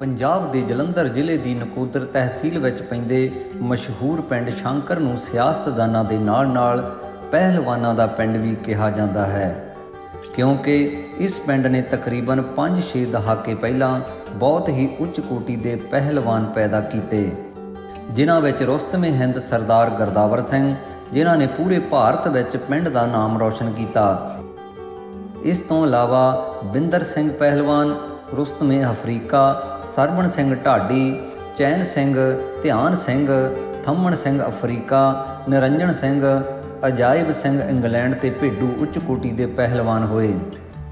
ਪੰਜਾਬ ਦੇ ਜਲੰਧਰ ਜ਼ਿਲ੍ਹੇ ਦੀ ਨਕੋਦਰ ਤਹਿਸੀਲ ਵਿੱਚ ਪੈਂਦੇ ਮਸ਼ਹੂਰ ਪਿੰਡ ਸ਼ੰਕਰ ਨੂੰ ਸਿਆਸਤਦਾਨਾਂ ਦੇ ਨਾਲ-ਨਾਲ ਪਹਿਲਵਾਨਾਂ ਦਾ ਪਿੰਡ ਵੀ ਕਿਹਾ ਜਾਂਦਾ ਹੈ। ਕਿਉਂਕਿ ਇਸ ਪਿੰਡ ਨੇ ਤਕਰੀਬਨ 5-6 ਦਹਾਕੇ ਪਹਿਲਾਂ ਬਹੁਤ ਹੀ ਉੱਚ ਕੋਟੀ ਦੇ ਪਹਿਲਵਾਨ ਪੈਦਾ ਕੀਤੇ। ਜਿਨ੍ਹਾਂ ਵਿੱਚ ਰੁਸਤਮੇ ਹਿੰਦ ਸਰਦਾਰ ਗਰਦਾਵਰ ਸਿੰਘ, ਜਿਨ੍ਹਾਂ ਨੇ ਪੂਰੇ ਭਾਰਤ ਵਿੱਚ ਪਿੰਡ ਦਾ ਨਾਮ ਰੌਸ਼ਨ ਕੀਤਾ। ਇਸ ਤੋਂ ਇਲਾਵਾ ਬਿੰਦਰ ਸਿੰਘ ਪਹਿਲਵਾਨ ਰੁਸਤਮੇ ਅਫਰੀਕਾ ਸਰਵਣ ਸਿੰਘ ਢਾਡੀ, ਚੈਨ ਸਿੰਘ, ਧਿਆਨ ਸਿੰਘ, ਥੰਮਣ ਸਿੰਘ ਅਫਰੀਕਾ ਨਿਰੰਜਨ ਸਿੰਘ, ਅਜਾਇਬ ਸਿੰਘ ਇੰਗਲੈਂਡ ਤੇ ਭੇਡੂ ਉੱਚ ਕੋਟੀ ਦੇ ਪਹਿਲਵਾਨ ਹੋਏ।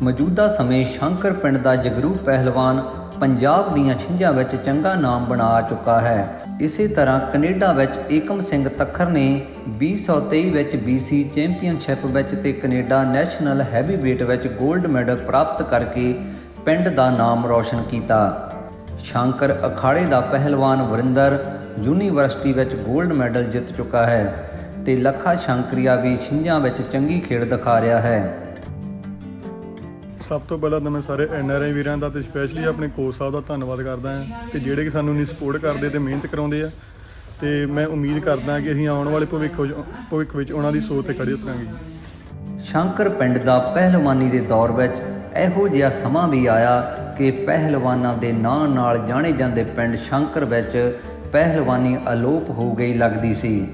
ਮੌਜੂਦਾ ਸਮੇਂ ਸ਼ੰਕਰ ਪਿੰਡ ਦਾ ਜਗਰੂ ਪਹਿਲਵਾਨ ਪੰਜਾਬ ਦੀਆਂ ਛਿੰਝਾਂ ਵਿੱਚ ਚੰਗਾ ਨਾਮ ਬਣਾ ਚੁੱਕਾ ਹੈ। ਇਸੇ ਤਰ੍ਹਾਂ ਕੈਨੇਡਾ ਵਿੱਚ ਏਕਮ ਸਿੰਘ ਤੱਖਰ ਨੇ 2023 ਵਿੱਚ BC ਚੈਂਪੀਅਨਸ਼ਿਪ ਵਿੱਚ ਤੇ ਕੈਨੇਡਾ ਨੈਸ਼ਨਲ ਹੈਵੀਵੇਟ ਵਿੱਚ 골ਡ ਮੈਡਲ ਪ੍ਰਾਪਤ ਕਰਕੇ ਪਿੰਡ ਦਾ ਨਾਮ ਰੌਸ਼ਨ ਕੀਤਾ। ਸ਼ੰਕਰ ਅਖਾੜੇ ਦਾ ਪਹਿਲਵਾਨ ਵਰਿੰਦਰ ਯੂਨੀਵਰਸਿਟੀ ਵਿੱਚ 골ਡ ਮੈਡਲ ਜਿੱਤ ਚੁੱਕਾ ਹੈ ਤੇ ਲੱਖਾ ਸ਼ੰਕਰੀਆ ਵੀ ਛਿੰਝਾਂ ਵਿੱਚ ਚੰਗੀ ਖੇਡ ਦਿਖਾ ਰਿਹਾ ਹੈ। ਸਭ ਤੋਂ ਪਹਿਲਾਂ ਤਾਂ ਮੈਂ ਸਾਰੇ ਐਨਆਰਆਈ ਵੀਰਾਂ ਦਾ ਤੇ ਸਪੈਸ਼ਲੀ ਆਪਣੇ ਕੋਚ ਸਾਹਿਬ ਦਾ ਧੰਨਵਾਦ ਕਰਦਾ ਹਾਂ ਕਿ ਜਿਹੜੇ ਕਿ ਸਾਨੂੰ ਇੰਨੀ ਸਪੋਰਟ ਕਰਦੇ ਤੇ ਮਿਹਨਤ ਕਰਾਉਂਦੇ ਆ। ਤੇ ਮੈਂ ਉਮੀਦ ਕਰਦਾ ਕਿ ਅਸੀਂ ਆਉਣ ਵਾਲੇ ਭਵਿੱਖ ਵਿੱਚ- ਭਵਿੱਖ ਵਿੱਚ ਉਹਨਾਂ ਦੀ ਸੋਚ ਤੇ ਖੜੇ ਉਤਰਾਂਗੇ। ਸ਼ੰਕਰ ਪਿੰਡ ਦਾ ਪਹਿਲਵਾਨੀ ਦੇ ਦੌਰ ਵਿੱਚ ਇਹੋ ਜਿਹਾ ਸਮਾਂ ਵੀ ਆਇਆ ਕਿ ਪਹਿਲਵਾਨਾਂ ਦੇ ਨਾਂ ਨਾਲ ਜਾਣੇ ਜਾਂਦੇ ਪਿੰਡ ਸ਼ੰਕਰ ਵਿੱਚ ਪਹਿਲਵਾਨੀ ਅਲੋਪ ਹੋ ਗਈ ਲੱਗਦੀ ਸੀ।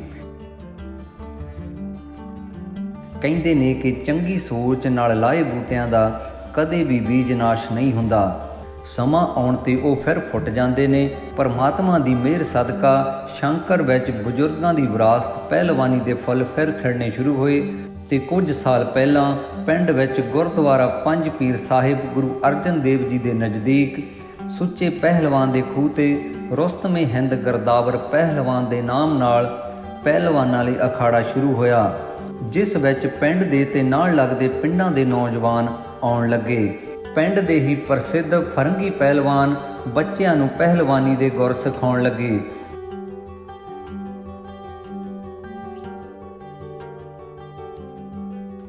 ਕਹਿੰਦੇ ਨੇ ਕਿ ਚੰਗੀ ਸੋਚ ਨਾਲ ਲਾਏ ਬੂਟਿਆਂ ਦਾ ਕਦੇ ਵੀ ਬੀਜ ਨਾਸ਼ ਨਹੀਂ ਹੁੰਦਾ। ਸਮਾਂ ਆਉਣ ਤੇ ਉਹ ਫਿਰ ਫੁੱਟ ਜਾਂਦੇ ਨੇ। ਪਰਮਾਤਮਾ ਦੀ ਮਿਹਰ ਸਦਕਾ ਸ਼ੰਕਰ ਵਿੱਚ ਬਜ਼ੁਰਗਾਂ ਦੀ ਵਿਰਾਸਤ ਪਹਿਲਵਾਨੀ ਦੇ ਫਲ ਫਿਰ ਖਿੜਨੇ ਸ਼ੁਰੂ ਹੋਏ ਤੇ ਕੁਝ ਸਾਲ ਪਹਿਲਾਂ ਪਿੰਡ ਵਿੱਚ ਗੁਰਦੁਆਰਾ ਪੰਜ ਪੀਰ ਸਾਹਿਬ ਗੁਰੂ ਅਰਜਨ ਦੇਵ ਜੀ ਦੇ ਨਜ਼ਦੀਕ ਸੁੱਚੇ ਪਹਿਲਵਾਨ ਦੇ ਖੂਹ ਤੇ ਰੁਸਤਮੇ ਹਿੰਦ ਗਰਦਾਵਰ ਪਹਿਲਵਾਨ ਦੇ ਨਾਮ ਨਾਲ ਪਹਿਲਵਾਨਾਂ ਲਈ ਅਖਾੜਾ ਸ਼ੁਰੂ ਹੋਇਆ, ਜਿਸ ਵਿੱਚ ਪਿੰਡ ਦੇ ਤੇ ਨਾਲ ਲੱਗਦੇ ਪਿੰਡਾਂ ਦੇ ਨੌਜਵਾਨ ਆਉਣ ਲੱਗੇ। ਪਿੰਡ ਦੇ ਹੀ ਪ੍ਰਸਿੱਧ ਫਰੰਗੀ ਪਹਿਲਵਾਨ ਬੱਚਿਆਂ ਨੂੰ ਪਹਿਲਵਾਨੀ ਦੇ ਗੁਰ ਸਿਖਾਉਣ ਲੱਗੇ।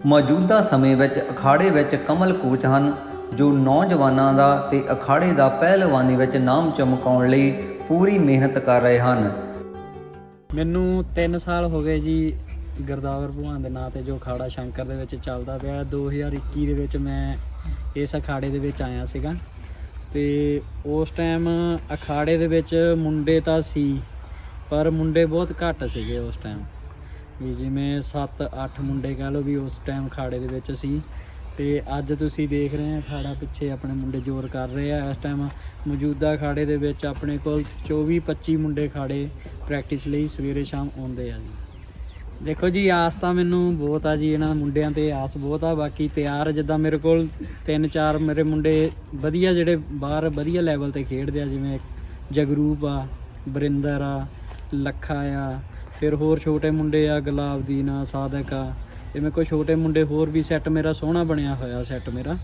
ਮੌਜੂਦਾ ਸਮੇਂ ਵਿੱਚ ਅਖਾੜੇ ਵਿੱਚ ਕਮਲ ਕੋਚ ਹਨ, ਜੋ ਨੌਜਵਾਨਾਂ ਦਾ ਤੇ ਅਖਾੜੇ ਦਾ ਪਹਿਲਵਾਨੀ ਵਿੱਚ ਨਾਮ ਚਮਕਾਉਣ ਲਈ ਪੂਰੀ ਮਿਹਨਤ ਕਰ ਰਹੇ ਹਨ। ਮੈਨੂੰ 3 ਸਾਲ ਹੋ ਗਏ ਜੀ ਗੁਰਦਾਵਰ ਭਗਵਾਨ ਦੇ ਨਾਂ ਤੇ ਜੋ ਅਖਾੜਾ ਸ਼ੰਕਰ ਦੇ ਵਿੱਚ ਚੱਲਦਾ ਪਿਆ। 2021 ਦੇ ਵਿੱਚ ਮੈਂ ਇਸ ਅਖਾੜੇ ਦੇ ਵਿੱਚ ਆਇਆ ਸੀਗਾ। ਤੇ ਉਸ ਟਾਈਮ ਅਖਾੜੇ ਦੇ ਵਿੱਚ ਮੁੰਡੇ ਤਾਂ ਸੀ, ਪਰ ਮੁੰਡੇ ਬਹੁਤ ਘੱਟ ਸੀਗੇ ਉਸ ਟਾਈਮ ਵੀ ਜਿਵੇਂ 7-8 ਮੁੰਡੇ ਕਹ ਲਓ ਵੀ ਉਸ ਟਾਈਮ ਅਖਾੜੇ ਦੇ ਵਿੱਚ ਸੀ। ਤੇ ਅੱਜ ਤੁਸੀਂ ਦੇਖ ਰਹੇ ਆ, ਅਖਾੜਾ ਪਿੱਛੇ ਆਪਣੇ ਮੁੰਡੇ ਜ਼ੋਰ ਕਰ ਰਹੇ ਆ। ਇਸ ਟਾਈਮ ਮੌਜੂਦਾ ਅਖਾੜੇ ਦੇ ਵਿੱਚ ਆਪਣੇ ਕੋਲ 24-25 ਮੁੰਡੇ ਅਖਾੜੇ ਪ੍ਰੈਕਟਿਸ ਲਈ ਸਵੇਰੇ ਸ਼ਾਮ ਆਉਂਦੇ ਆ ਜੀ। ਦੇਖੋ ਜੀ, ਆਸ ਤਾਂ ਮੈਨੂੰ ਬਹੁਤ ਆ ਜੀ, ਇਹਨਾਂ ਮੁੰਡਿਆਂ ਤੇ ਆਸ ਬਹੁਤ ਆ। ਬਾਕੀ ਤਿਆਰ ਜਿੱਦਾਂ ਮੇਰੇ ਕੋਲ ਤਿੰਨ ਚਾਰ ਮੇਰੇ ਮੁੰਡੇ ਵਧੀਆ ਜਿਹੜੇ ਬਾਹਰ ਵਧੀਆ ਲੈਵਲ ਤੇ ਖੇਡਦੇ ਆ, ਜਿਵੇਂ ਜਗਰੂਪ ਆ ਬਰਿੰਦਰ ਆ, ਲੱਖਾ ਆ, ਫਿਰ ਹੋਰ ਛੋਟੇ ਮੁੰਡੇ ਆ, ਗੁਲਾਬਦੀਨ ਆ, ਸਾਦਕ ਆ। ਇਹ ਮੇਰੇ ਕੋਲ ਛੋਟੇ ਮੁੰਡੇ ਹੋਰ ਵੀ ਸੈੱਟ ਮੇਰਾ ਸੋਹਣਾ ਬਣਿਆ ਹੋਇਆ ਸੈੱਟ ਮੇਰਾ।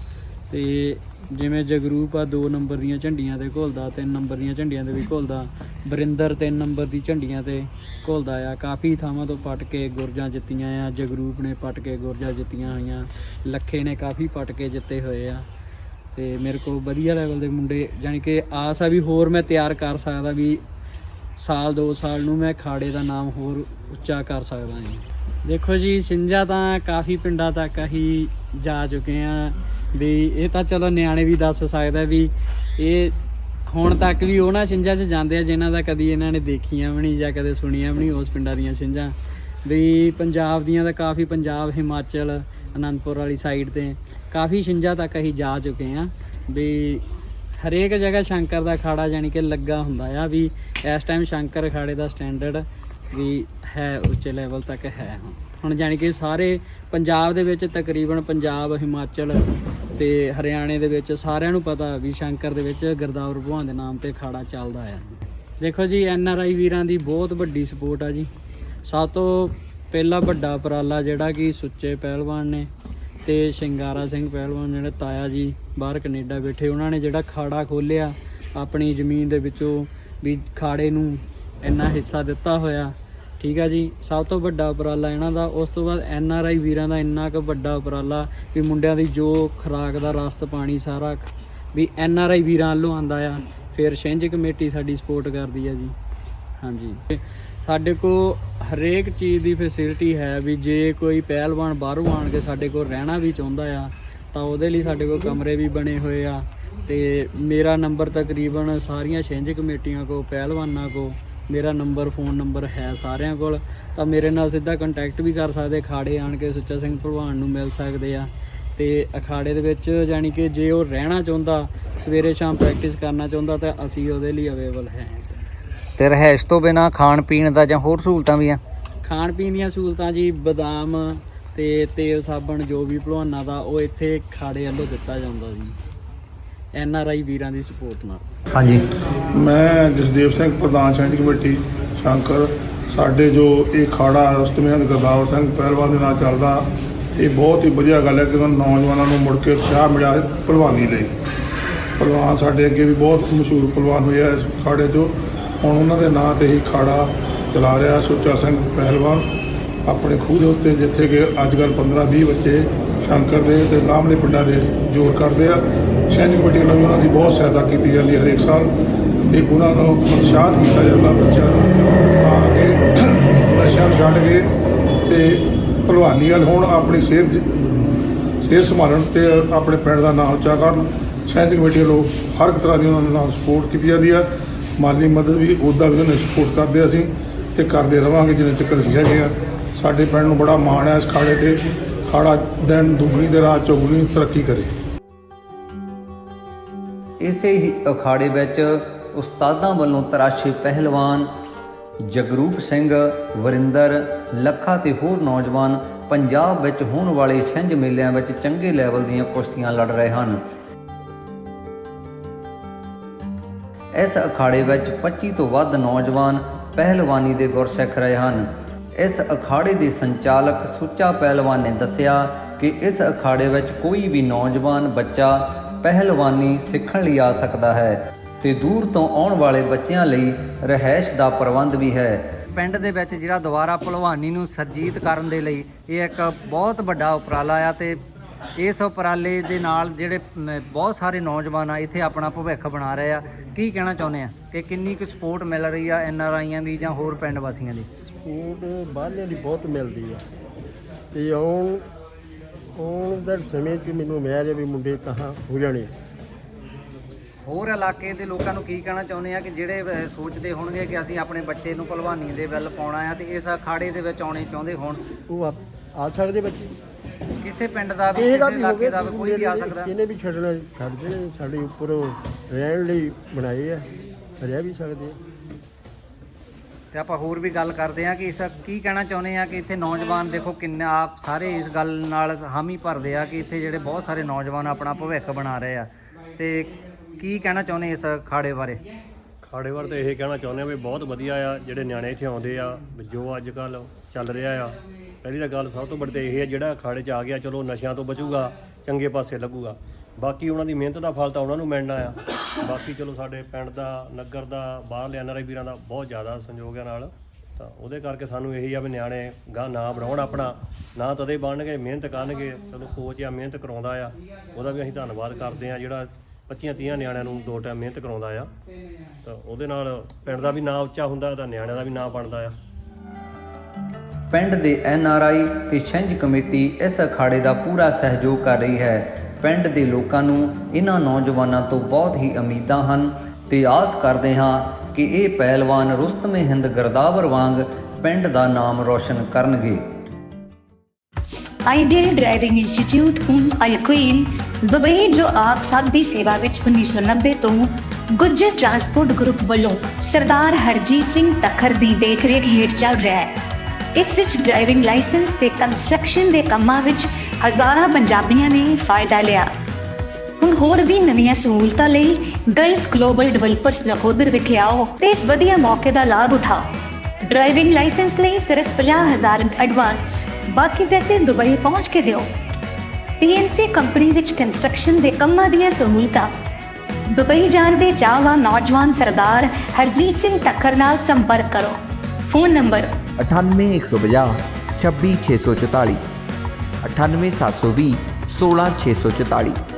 ਤੇ ਜਿਵੇਂ ਜਗਰੂਪ ਆ 2 ਨੰਬਰ ਦੀਆਂ ਝੰਡੀਆਂ ਤੇ ਘੁਲਦਾ 3 ਨੰਬਰ ਦੀਆਂ ਝੰਡੀਆਂ ਤੇ ਵੀ ਘੁਲਦਾ ਬਰਿੰਦਰ 3 ਨੰਬਰ ਦੀ ਝੰਡੀਆਂ ਤੇ ਘੁਲਦਾ ਆ। ਕਾਫੀ ਥਾਵਾਂ ਤੋਂ ਪਟ ਕੇ ਗੁਰਜਾਂ ਜਿੱਤੀਆਂ ਆ ਜਗਰੂਪ ਨੇ ਪਟ ਕੇ ਗੁਰਜਾਂ ਜਿੱਤੀਆਂ ਹੋਈਆਂ, ਲੱਖੇ ਨੇ ਕਾਫੀ ਪਟ ਕੇ ਜਿੱਤੇ ਹੋਏ ਆ। ਤੇ ਮੇਰੇ ਕੋਲ ਵਧੀਆ ਲੈਵਲ ਦੇ ਮੁੰਡੇ ਯਾਨੀ ਕਿ ਆਸ ਆ ਵੀ ਹੋਰ ਮੈਂ ਤਿਆਰ ਕਰ ਸਕਦਾ ਵੀ ਸਾਲ 2 ਸਾਲ ਨੂੰ ਮੈਂ ਖਾੜੇ ਦਾ ਨਾਮ ਹੋਰ ਉੱਚਾ ਕਰ ਸਕਦਾ ਹਾਂ। ਦੇਖੋ ਜੀ ਸਿੰਜਾ ਤਾਂ ਕਾਫੀ ਪਿੰਡਾਂ ਤੱਕ ਅਸੀਂ ਜਾ ਚੁੱਕੇ ਆ ਵੀ ਇਹ ਤਾਂ ਚਲੋ ਨਿਆਣੇ ਵੀ ਦੱਸ ਸਕਦਾ ਵੀ ਇਹ ਹੁਣ ਤੱਕ ਵੀ ਉਹਨਾਂ ਛਿੰਝਾਂ 'ਚ ਜਾਂਦੇ ਆ ਜਿਨ੍ਹਾਂ ਦਾ ਕਦੀ ਇਹਨਾਂ ਨੇ ਦੇਖੀਆਂ ਵੀ ਨਹੀਂ ਜਾਂ ਕਦੇ ਸੁਣੀਆਂ ਵੀ ਨਹੀਂ ਉਸ ਪਿੰਡਾਂ ਦੀਆਂ ਛਿੰਝਾਂ। ਵੀ ਪੰਜਾਬ ਦੀਆਂ ਤਾਂ ਕਾਫੀ ਪੰਜਾਬ, ਹਿਮਾਚਲ, ਅਨੰਦਪੁਰ ਵਾਲੀ ਸਾਈਡ ਤੇ ਕਾਫੀ ਛਿੰਝਾਂ ਤੱਕ ਅਸੀਂ ਜਾ ਚੁੱਕੇ ਆ ਵੀ ਹਰੇਕ ਜਗ੍ਹਾ ਸ਼ੰਕਰ ਦਾ ਖਾੜਾ ਜਾਨੀ ਕਿ ਲੱਗਾ ਹੁੰਦਾ ਆ ਵੀ ਇਸ ਟਾਈਮ ਸ਼ੰਕਰ ਖਾੜੇ ਦਾ ਸਟੈਂਡਰਡ ਵੀ ਹੈ ਉੱਚੇ ਲੈਵਲ ਤੱਕ ਹੈ ਹੁਣ। ਹੁਣ ਜਾਨੀ ਕਿ ਸਾਰੇ ਪੰਜਾਬ ਦੇ ਵਿੱਚ ਤਕਰੀਬਨ ਪੰਜਾਬ, ਹਿਮਾਚਲ ਤੇ ਹਰਿਆਣੇ ਦੇ ਵਿੱਚ ਸਾਰਿਆਂ ਨੂੰ ਪਤਾ ਵੀ ਸ਼ੰਕਰ ਦੇ ਵਿੱਚ ਗੁਰਦਾਵਰ ਭਗਵਾਨ ਦੇ ਨਾਮ ਤੇ ਅਖਾੜਾ ਚੱਲਦਾ ਆ। ਦੇਖੋ ਜੀ, ਐਨ ਆਰ ਆਈ ਵੀਰਾਂ ਦੀ ਬਹੁਤ ਵੱਡੀ ਸਪੋਰਟ ਆ ਜੀ। ਸਭ ਤੋਂ ਪਹਿਲਾ ਵੱਡਾ ਉਪਰਾਲਾ ਜਿਹੜਾ ਕਿ ਸੁੱਚੇ ਪਹਿਲਵਾਨ ਨੇ ਤੇ ਸ਼ਿੰਗਾਰਾ ਸਿੰਘ ਪਹਿਲਵਾਨ ਜਿਹੜੇ ਤਾਇਆ ਜੀ ਬਾਹਰ ਕੈਨੇਡਾ ਬੈਠੇ, ਉਹਨਾਂ ਨੇ ਜਿਹੜਾ ਖਾੜਾ ਖੋਲਿਆ ਆਪਣੀ ਜ਼ਮੀਨ ਦੇ ਵਿੱਚੋਂ ਵੀ ਖਾੜੇ ਨੂੰ ਇੰਨਾ ਹਿੱਸਾ ਦਿੱਤਾ ਹੋਇਆ। ਠੀਕ ਆ ਜੀ, ਸਭ ਤੋਂ ਵੱਡਾ ਉਪਰਾਲਾ ਇਹਨਾਂ ਦਾ। ਉਸ ਤੋਂ ਬਾਅਦ ਐਨ ਆਰ ਆਈ ਵੀਰਾਂ ਦਾ ਇੰਨਾ ਕੁ ਵੱਡਾ ਉਪਰਾਲਾ ਵੀ ਮੁੰਡਿਆਂ ਦੀ ਜੋ ਖੁਰਾਕ ਦਾ ਰਸਤ, ਪਾਣੀ ਸਾਰਾ ਵੀ ਐਨ ਆਰ ਆਈ ਵੀਰਾਂ ਵੱਲੋਂ ਆਂਦਾ ਆ। ਫਿਰ ਛਿੰਝ ਕਮੇਟੀ ਸਾਡੀ ਸਪੋਰਟ ਕਰਦੀ ਆ ਜੀ। ਹਾਂਜੀ। ਤੇ ਸਾਡੇ ਕੋ ਹਰੇਕ ਚੀਜ਼ ਦੀ ਫੈਸਿਲਿਟੀ ਹੈ ਵੀ ਜੇ ਕੋਈ ਪਹਿਲਵਾਨ ਬਾਹਰੋਂ ਆਣ ਕੇ ਸਾਡੇ ਕੋਲ ਰਹਿਣਾ ਵੀ ਚਾਹੁੰਦਾ ਆ, ਤਾਂ ਉਹਦੇ ਲਈ ਸਾਡੇ ਕੋਲ ਕਮਰੇ ਵੀ ਬਣੇ ਹੋਏ ਆ। ਤੇ ਮੇਰਾ ਨੰਬਰ ਤਕਰੀਬਨ ਸਾਰੀਆਂ ਛਿੰਝ ਕਮੇਟੀਆਂ ਕੋ ਪਹਿਲਵਾਨਾਂ ਕੋ ਮੇਰਾ ਨੰਬਰ ਫੋਨ ਨੰਬਰ ਹੈ ਸਾਰਿਆਂ ਕੋਲ। ਤਾਂ ਮੇਰੇ ਨਾਲ ਸਿੱਧਾ ਕੰਟੈਕਟ ਵੀ ਕਰ ਸਕਦੇ ਖਾੜੇ ਆਣ ਕੇ ਸੁੱਚਾ ਸਿੰਘ ਭਲਵਾਨ ਨੂੰ ਮਿਲ ਸਕਦੇ ਆ। ਤੇ ਅਖਾੜੇ ਦੇ ਵਿੱਚ ਜਾਨੀ ਕਿ ਜੇ ਉਹ ਰਹਿਣਾ ਚਾਹੁੰਦਾ ਸਵੇਰੇ ਸ਼ਾਮ ਪ੍ਰੈਕਟਿਸ ਕਰਨਾ ਚਾਹੁੰਦਾ ਤਾਂ ਅਸੀਂ ਉਹਦੇ ਲਈ ਅਵੇਲੇਬਲ ਹੈ। ਤੇ ਰਹਿਸ਼ ਤੋਂ ਬਿਨਾ ਖਾਣ ਪੀਣ ਦਾ ਜਾਂ ਹੋਰ ਸਹੂਲਤਾਂ ਵੀ ਆ? ਖਾਣ ਪੀਣ ਦੀਆਂ ਸਹੂਲਤਾਂ ਜੀ ਬਦਾਮ ਤੇ ਤੇਲ ਸਾਬਣ ਜੋ ਵੀ ਭਲਵਾਨਾਂ ਦਾ ਉਹ ਇੱਥੇ ਖਾੜੇ ਵੱਲੋਂ ਦਿੱਤਾ ਜਾਂਦਾ ਜੀ। ਐਨ ਆਰ ਆਈ ਵੀਰਾਂ ਦੀ ਸਪੋਰਟ ਨਾਲ। ਹਾਂਜੀ। ਮੈਂ ਜਸਦੇਵ ਸਿੰਘ ਪ੍ਰਧਾਨ ਸ਼ੰਕਰ ਕਮੇਟੀ ਸ਼ੰਕਰ। ਸਾਡੇ ਜੋ ਇਹ ਖਾੜਾ ਰਸਤਮਿਆਂ ਦੇ ਗੁਰਦਾਵਰ ਸਿੰਘ ਪਹਿਲਵਾਨ ਦੇ ਨਾਲ ਚੱਲਦਾ ਇਹ ਬਹੁਤ ਹੀ ਵਧੀਆ ਗੱਲ ਹੈ ਕਿ ਉਹਨਾਂ ਨੌਜਵਾਨਾਂ ਨੂੰ ਮੁੜ ਕੇ ਉਤਸ਼ਾਹ ਮਿਲਿਆ ਹੈ ਭਲਵਾਨੀ ਲਈ। ਭਲਵਾਨ ਸਾਡੇ ਅੱਗੇ ਵੀ ਬਹੁਤ ਮਸ਼ਹੂਰ ਭਲਵਾਨ ਹੋਏ ਆ ਇਸ ਖਾੜੇ 'ਚੋਂ। ਹੁਣ ਉਹਨਾਂ ਦੇ ਨਾਂ ਤੇ ਹੀ ਖਾੜਾ ਚਲਾ ਰਿਹਾ ਸੁੱਚਾ ਸਿੰਘ ਪਹਿਲਵਾਨ। ਆਪਣੇ ਖੂਹ ਦੇ ਉੱਤੇ ਜਿੱਥੇ ਕਿ ਅੱਜ ਕੱਲ੍ਹ 15 20 ਬੱਚੇ ਸ਼ੰਕਰ ਦੇ ਤੇ ਲਾਹਮਣੇ ਪਿੰਡਾਂ ਦੇ ਜ਼ੋਰ ਕਰਦੇ ਆ। ਸ਼ੈਂਜ ਕਮੇਟੀ ਵੱਲੋਂ ਵੀ ਉਹਨਾਂ ਦੀ ਬਹੁਤ ਸਹਾਇਤਾ ਕੀਤੀ ਜਾਂਦੀ ਹੈ, ਹਰੇਕ ਸਾਲ ਤੇ ਉਹਨਾਂ ਨੂੰ ਉਤਸ਼ਾਹਤ ਕੀਤਾ ਜਾਂਦਾ ਬੱਚਿਆਂ ਨੂੰ। ਤਾਂ ਕਿ ਨਸ਼ਿਆਂ ਨੂੰ ਛੱਡ ਕੇ ਤੇ ਭਲਵਾਨੀ ਵੱਲ ਹੋਣ, ਆਪਣੀ ਸਿਹਤ ਸਿਹਤ ਸੰਭਾਲਣ ਤੇ ਆਪਣੇ ਪਿੰਡ ਦਾ ਨਾਮ ਉੱਚਾ ਕਰਨ। ਸਹਿਜ ਕਮੇਟੀ ਵੱਲੋਂ ਹਰ ਇੱਕ ਤਰ੍ਹਾਂ ਦੀ ਉਹਨਾਂ ਨਾਲ ਸਪੋਰਟ ਕੀਤੀ ਜਾਂਦੀ ਆ ਮਾਲੀ ਮਦਦ ਵੀ ਉਹਦਾ ਵੀ ਉਹਨਾਂ ਸਪੋਰਟ ਕਰਦੇ ਅਸੀਂ ਤੇ ਕਰਦੇ ਰਵਾਂਗੇ ਜਿੰਨੇ ਤੱਕ ਅਸੀਂ ਹੈਗੇ ਆ। ਸਾਡੇ ਪਿੰਡ ਨੂੰ ਬੜਾ ਮਾਣ ਹੈ ਇਸ ਖਾੜੇ ਤੇ। ਖਾੜਾ ਦਿਨ ਦੁਗਣੀ ਦੇ ਰਾਤ ਚੌਗਣੀ ਤਰੱਕੀ ਕਰੇ। ਇਸੇ ਹੀ ਅਖਾੜੇ ਵਿੱਚ ਉਸਤਾਦਾਂ ਵੱਲੋਂ ਤਰਾਸ਼ੇ ਪਹਿਲਵਾਨ ਜਗਰੂਪ ਸਿੰਘ, ਵਰਿੰਦਰ, ਲੱਖਾ ਤੇ ਹੋਰ ਨੌਜਵਾਨ ਪੰਜਾਬ ਵਿੱਚ ਹੋਣ ਵਾਲੇ ਛਿੰਝ ਮੇਲਿਆਂ ਵਿੱਚ ਚੰਗੇ ਲੈਵਲ ਦੀਆਂ ਕੁਸ਼ਤੀਆਂ ਲੜ ਰਹੇ ਹਨ। ਇਸ ਅਖਾੜੇ ਵਿੱਚ 25 ਤੋਂ ਵੱਧ ਨੌਜਵਾਨ ਪਹਿਲਵਾਨੀ ਦੇ ਗੁਰ ਸਿੱਖ ਰਹੇ ਹਨ। ਇਸ ਅਖਾੜੇ ਦੇ ਸੰਚਾਲਕ ਸੁੱਚਾ ਪਹਿਲਵਾਨ ਨੇ ਦੱਸਿਆ ਕਿ ਇਸ ਅਖਾੜੇ ਵਿੱਚ ਕੋਈ ਵੀ ਨੌਜਵਾਨ, ਬੱਚਾ ਪਹਿਲਵਾਨੀ ਸਿੱਖਣ ਲਈ ਆ ਸਕਦਾ ਹੈ ਤੇ ਦੂਰ ਤੋਂ ਆਉਣ ਵਾਲੇ ਬੱਚਿਆਂ ਲਈ ਰਹਿائش ਦਾ ਪ੍ਰਬੰਧ ਵੀ ਹੈ। ਪਿੰਡ ਦੇ ਵਿੱਚ ਜਿਹੜਾ ਦੁਬਾਰਾ ਭਲਵਾਨੀ ਨੂੰ ਸਰਜੀਤ ਕਰਨ ਦੇ ਲਈ ਇਹ ਇੱਕ ਬਹੁਤ ਵੱਡਾ ਉਪਰਾਲਾ ਆ ਤੇ ਇਸ ਉਪਰਾਲੇ ਦੇ ਨਾਲ ਜਿਹੜੇ ਬਹੁਤ ਸਾਰੇ ਨੌਜਵਾਨ ਆ ਇੱਥੇ ਆਪਣਾ ਭਵਿੱਖ ਬਣਾ ਰਹੇ ਆ। ਕੀ ਕਹਿਣਾ ਚਾਹੁੰਦੇ ਆ ਕਿ ਕਿੰਨੀ ਕੁ ਸਪੋਰਟ ਮਿਲ ਰਹੀ ਆ ਐਨ ਆਰ ਆਈਆਂ ਦੀ ਜਾਂ ਹੋਰ ਪਿੰਡ ਵਾਸੀਆਂ ਦੀ? ਸਪੋਰਟ ਬਾਹਰਲੇ ਦੀ ਬਹੁਤ ਮਿਲਦੀ ਆ। ਤੇ ਆਉਣ ਆਉਣ ਦੇ ਸਮੇਂ 'ਚ ਮੈਨੂੰ ਉਮੀਦ ਹੈ ਵੀ ਮੁੰਡੇ ਕਹਾਂ ਹੋ ਜਾਣੇ ਹੋਰ ਇਲਾਕੇ ਦੇ ਲੋਕਾਂ ਨੂੰ ਕੀ ਕਹਿਣਾ ਚਾਹੁੰਦੇ ਆ ਕਿ ਜਿਹੜੇ ਸੋਚਦੇ ਹੋਣਗੇ ਕਿ ਅਸੀਂ ਆਪਣੇ ਬੱਚੇ ਨੂੰ ਭਲਵਾਨੀ ਦੇ ਵੱਲ ਪਾਉਣਾ ਆ ਤੇ ਇਸ ਅਖਾੜੇ ਦੇ ਵਿੱਚ ਆਉਣੇ ਚਾਹੁੰਦੇ ਹੋਣ? ਉਹ ਆ ਆ ਸਕਦੇ ਬੱਚੇ। ਕਿਸੇ ਪਿੰਡ ਦਾ ਵੀ ਕਿਸੇ ਇਲਾਕੇ ਦਾ ਵੀ ਕੋਈ ਵੀ ਆ ਸਕਦਾ। ਜਿਹਨੇ ਵੀ ਛੱਡਣਾ ਛੱਡ ਦੇ ਸਾਡੇ ਉੱਪਰ ਰਹਿਣ ਲਈ ਬਣਾਏ ਆ ਰਹਿ ਵੀ ਸਕਦੇ ਆ। ਤੇ ਆਪਾਂ ਹੋਰ ਵੀ ਗੱਲ ਕਰਦੇ ਆ ਕਿ ਇਸ ਕੀ ਕਹਿਣਾ ਚਾਹੁੰਦੇ ਆ ਕਿ ਇੱਥੇ ਨੌਜਵਾਨ ਦੇਖੋ ਕਿੰਨਾ ਆਪ ਸਾਰੇ ਇਸ ਗੱਲ ਨਾਲ ਹਾਮੀ ਭਰਦੇ ਆ ਕਿ ਇੱਥੇ ਜਿਹੜੇ ਬਹੁਤ ਸਾਰੇ ਨੌਜਵਾਨ ਆਪਣਾ ਭਵਿੱਖ ਬਣਾ ਰਹੇ ਆ। ਤੇ ਕੀ ਕਹਿਣਾ ਚਾਹੁੰਦੇ ਇਸ ਖਾੜੇ ਬਾਰੇ? ਖਾੜੇ ਵਾਰ ਤਾਂ ਇਹ ਕਹਿਣਾ ਚਾਹੁੰਦੇ ਆ ਵੀ ਬਹੁਤ ਵਧੀਆ ਆ ਜਿਹੜੇ ਨਿਆਣੇ ਇੱਥੇ ਆਉਂਦੇ ਆ ਜੋ ਅੱਜ ਕੱਲ ਚੱਲ ਰਿਹਾ ਆ। ਪਹਿਲੀ ਤਾਂ ਗੱਲ ਸਭ ਤੋਂ ਵੱਡੀ ਤਾਂ ਇਹ ਹੈ ਜਿਹੜਾ ਖਾੜੇ 'ਚ ਆ ਗਿਆ ਚਲੋ ਨਸ਼ਿਆਂ ਤੋਂ ਬਚੂਗਾ ਚੰਗੇ ਪਾਸੇ ਲੱਗੂਗਾ। ਬਾਕੀ ਉਹਨਾਂ ਦੀ ਮਿਹਨਤ ਦਾ ਫਲ ਤਾਂ ਉਹਨਾਂ ਨੂੰ ਮਿਲਣਾ ਆ। ਬਾਕੀ ਚਲੋ ਸਾਡੇ ਪਿੰਡ ਦਾ, ਨਗਰ ਦਾ, ਬਾਹਰਲੇ ਐਨਆਰਆਈ ਵੀਰਾਂ ਦਾ ਬਹੁਤ ਜ਼ਿਆਦਾ ਸੰਯੋਗ ਹੈ ਨਾਲ। ਤਾਂ ਉਹਦੇ ਕਰਕੇ ਸਾਨੂੰ ਇਹੀ ਆ ਵੀ ਨਿਆਣੇ ਗਾਂ ਨਾ ਬਣਾਉਣ ਆਪਣਾ, ਨਾ ਤਦੇ ਬਣਨਗੇ, ਮਿਹਨਤ ਕਰਨਗੇ। ਚਲੋ ਕੋਚ ਆ, ਮਿਹਨਤ ਕਰਾਉਂਦਾ ਆ। ਉਹਦਾ ਵੀ ਅਸੀਂ ਧੰਨਵਾਦ ਕਰਦੇ ਆ ਜਿਹੜਾ 25 30 ਨਿਆਣਿਆਂ ਨੂੰ ਦੋ ਟਾਈਮ ਮਿਹਨਤ ਕਰਾਉਂਦਾ ਆ। ਤਾਂ ਉਹਦੇ ਨਾਲ ਪਿੰਡ ਦਾ ਵੀ ਨਾਂ ਉੱਚਾ ਹੁੰਦਾ ਤਾਂ ਨਿਆਣਿਆਂ ਦਾ ਵੀ ਨਾਂ ਬਣਦਾ ਆ। ਪਿੰਡ ਦੇ ਐਨ ਆਰ ਆਈ ਤੇ ਛਿੰਝ ਕਮੇਟੀ ਇਸ ਅਖਾੜੇ ਦਾ ਪੂਰਾ ਸਹਿਯੋਗ ਕਰ ਰਹੀ ਹੈ। ਪਿੰਡ ਦੇ ਲੋਕਾਂ ਨੂੰ ਇਹਨਾਂ ਨੌਜਵਾਨਾਂ ਤੋਂ ਬਹੁਤ ਹੀ ਉਮੀਦਾਂ ਹਨ ਤੇ ਆਸ ਕਰਦੇ ਹਾਂ ਕਿ ਇਹ ਪਹਿਲਵਾਨ ਰੁਸਤਮੇ ਹਿੰਦ ਗਰਦਾਵਰ ਵਾਂਗ ਪਿੰਡ ਦਾ ਨਾਮ ਰੌਸ਼ਨ ਕਰਨਗੇ। ਆਈਡੀਅਲ ਡਰਾਈਵਿੰਗ ਇੰਸਟੀਚਿਊਟ ਹੁਣ ਅਲਕੁਇਨ ਦੁਬਈ, ਜੋ ਆਪ ਸਭ ਦੀ ਸੇਵਾ ਵਿੱਚ 1990 ਤੋਂ ਗੁੱਜਰ ਟਰਾਂਸਪੋਰਟ ਗਰੁੱਪ ਵੱਲੋਂ ਸਰਦਾਰ ਹਰਜੀਤ ਸਿੰਘ ਤਖਰ ਦੀ ਦੇਖਰੇਖ ਹੇਠ ਚੱਲ ਰਿਹਾ ਹੈ। ਇਸ ਵਿੱਚ ਡਰਾਈਵਿੰਗ ਲਾਇਸੈਂਸ ਤੇ ਕੰਸਟਰਕਸ਼ਨ ਦੇ ਕੰਮਾਂ ਵਿੱਚ ਹਜ਼ਾਰਾਂ ਪੰਜਾਬੀਆਂ ਨੇ ਫਾਇਦਾ ਲਿਆ। ਹੁਣ ਹੋਰ ਵੀ ਨਵੀਆਂ ਸਹੂਲਤਾਂ ਲਈ ਗਲਫ ਗਲੋਬਲ ਡਿਵੈਲਪਰਸ ਨਖੋਦਰ ਵਿਖੇ ਆਓ ਤੇ ਇਸ ਵਧੀਆ ਮੌਕੇ ਦਾ ਲਾਭ ਉਠਾਓ। ਡਰਾਈਵਿੰਗ ਲਾਇਸੈਂਸ ਲਈ ਸਿਰਫ 50000 ਐਡਵਾਂਸ ਬਾਕੀ ਪੈਸੇ ਦੁਬਈ ਪਹੁੰਚ ਕੇ ਦਿਓ। TNC ਕੰਪਨੀ ਵਿੱਚ ਕੰਸਟਰਕਸ਼ਨ ਦੇ ਕੰਮਾਂ ਦੀਆਂ ਸਹੂਲਤਾਂ। ਦੁਬਈ ਜਾਣ ਦੇ ਚਾਹਵਾਨ ਨੌਜਵਾਨ ਸਰਦਾਰ ਹਰਜੀਤ ਸਿੰਘ ਤੱਕਰ ਨਾਲ ਸੰਪਰਕ ਕਰੋ। Phone number 98150 26644 98720 16644